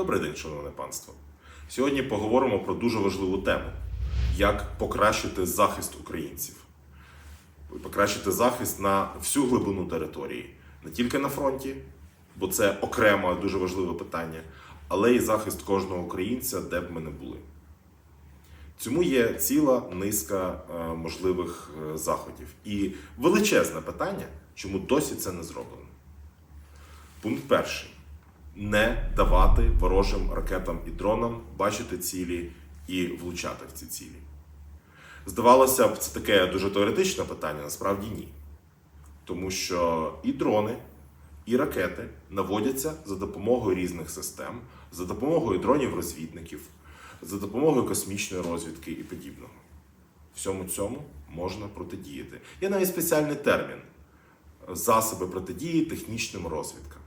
Добрий день, шановне панство. Сьогодні поговоримо про дуже важливу тему: як покращити захист українців, покращити захист на всю глибину території, не тільки на фронті, бо це окремо дуже важливе питання, але і захист кожного українця, де б ми не були. Цьому є ціла низка е, можливих е, заходів. І величезне питання, чому досі це не зроблено. Пункт перший: не давати ворожим ракетам і дронам бачити цілі і влучати в ці цілі. Здавалося б, це таке дуже теоретичне питання, насправді ні. Тому що і дрони, і ракети наводяться за допомогою різних систем, за допомогою дронів-розвідників, за допомогою космічної розвідки і подібного. Всьому цьому можна протидіяти. Є навіть спеціальний термін засоби протидії технічним розвідкам.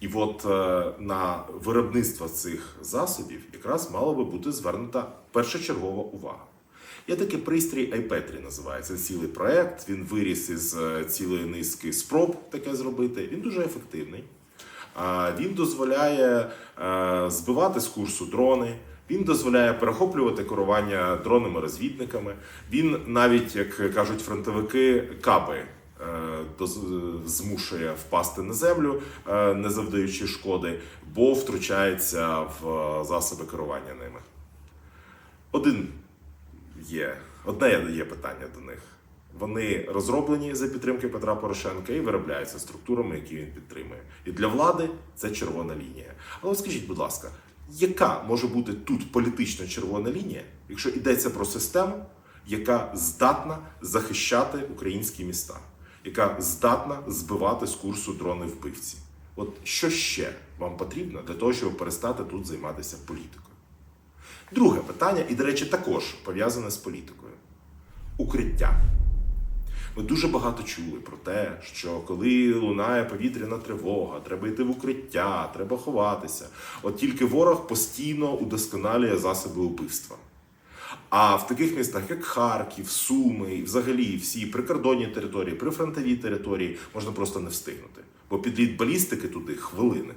І от е, на виробництво цих засобів якраз мала би бути звернута першочергова увага. Є такий пристрій iPetri називається цілий проект. Він виріс із е, цілої низки спроб таке зробити. Він дуже ефективний. Він дозволяє е, збивати з курсу дрони. Він дозволяє перехоплювати керування дронами-розвідниками. Він навіть, як кажуть фронтовики, доз- змушує впасти на землю, е, не завдаючи шкоди, бо втручається в е, засоби керування ними. Один є одне є питання до них. Вони розроблені за підтримки Петра Порошенка і виробляються структурами, які він підтримує. І для влади це червона лінія. Але скажіть, будь ласка, яка може бути тут політична червона лінія, якщо йдеться про систему, яка здатна захищати українські міста, яка здатна збивати з курсу дрони вбивці? От що ще вам потрібно для того, щоб перестати тут займатися політикою? Друге питання, і, до речі, також пов'язане з політикою: укриття. Ми дуже багато чули про те, що коли лунає повітряна тривога, треба йти в укриття, треба ховатися. От тільки ворог постійно удосконалює засоби убивства. А в таких містах, як Харків, Суми, взагалі всі прикордонні території, прифронтові території, можна просто не встигнути. Бо підліт балістики туди хвилини.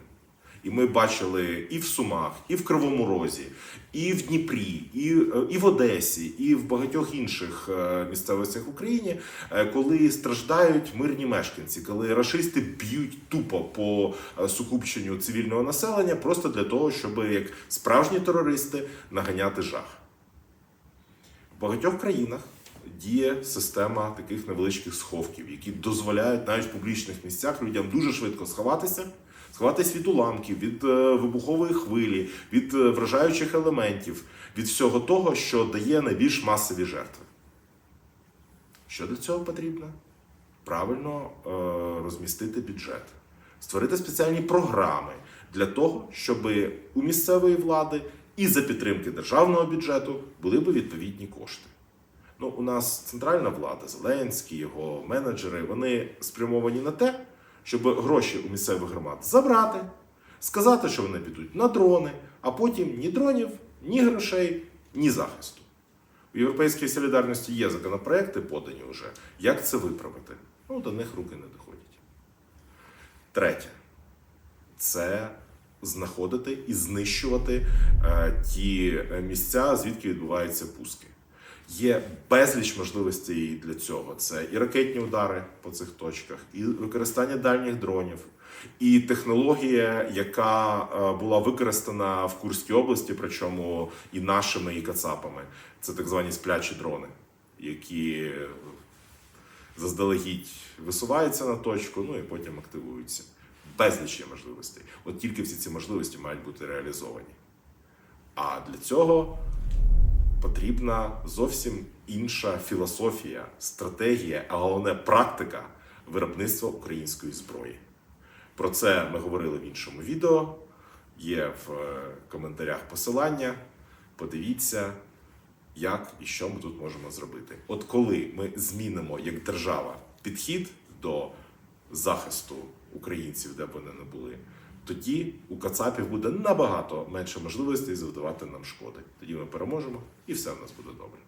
І ми бачили і в Сумах, і в Кривому Розі, і в Дніпрі, і, е, і в Одесі, і в багатьох інших е, місцевостях в Україні, е, коли страждають мирні мешканці, коли рашисти б'ють тупо по сукупченню цивільного населення, просто для того, щоб як справжні терористи наганяти жах. В багатьох країнах діє система таких невеличких сховків, які дозволяють навіть в публічних місцях людям дуже швидко сховатися, сховатись від уламків, від е, вибухової хвилі, від е, вражаючих елементів, від всього того, що дає найбільш масові жертви. Що для цього потрібно? Правильно е, розмістити бюджет, створити спеціальні програми для того, щоб у місцевої влади і за підтримки державного бюджету були б відповідні кошти. Ну, у нас центральна влада, Зеленський, його менеджери, вони спрямовані на те, щоб гроші у місцевих громад забрати, сказати, що вони підуть на дрони, а потім ні дронів, ні грошей, ні захисту. У Європейській солідарності є законопроекти, подані вже. Як це виправити? Ну, до них руки не доходять. Третє це знаходити і знищувати е, ті е, місця, звідки відбуваються пуски. Є безліч можливостей для цього. Це і ракетні удари по цих точках, і використання дальніх дронів, і технологія, яка е, була використана в Курській області, причому і нашими, і кацапами. Це так звані сплячі дрони, які заздалегідь висуваються на точку, ну і потім активуються. Безліч є можливостей. От тільки всі ці можливості мають бути реалізовані. А для цього потрібна зовсім інша філософія, стратегія, а головне практика виробництва української зброї. Про це ми говорили в іншому відео. Є в е, коментарях посилання. Подивіться, як і що ми тут можемо зробити. От коли ми змінимо як держава підхід до захисту українців, де б вони не були, тоді у Кацапів буде набагато менше можливостей завдавати нам шкоди. Тоді ми переможемо, і все в нас буде добре.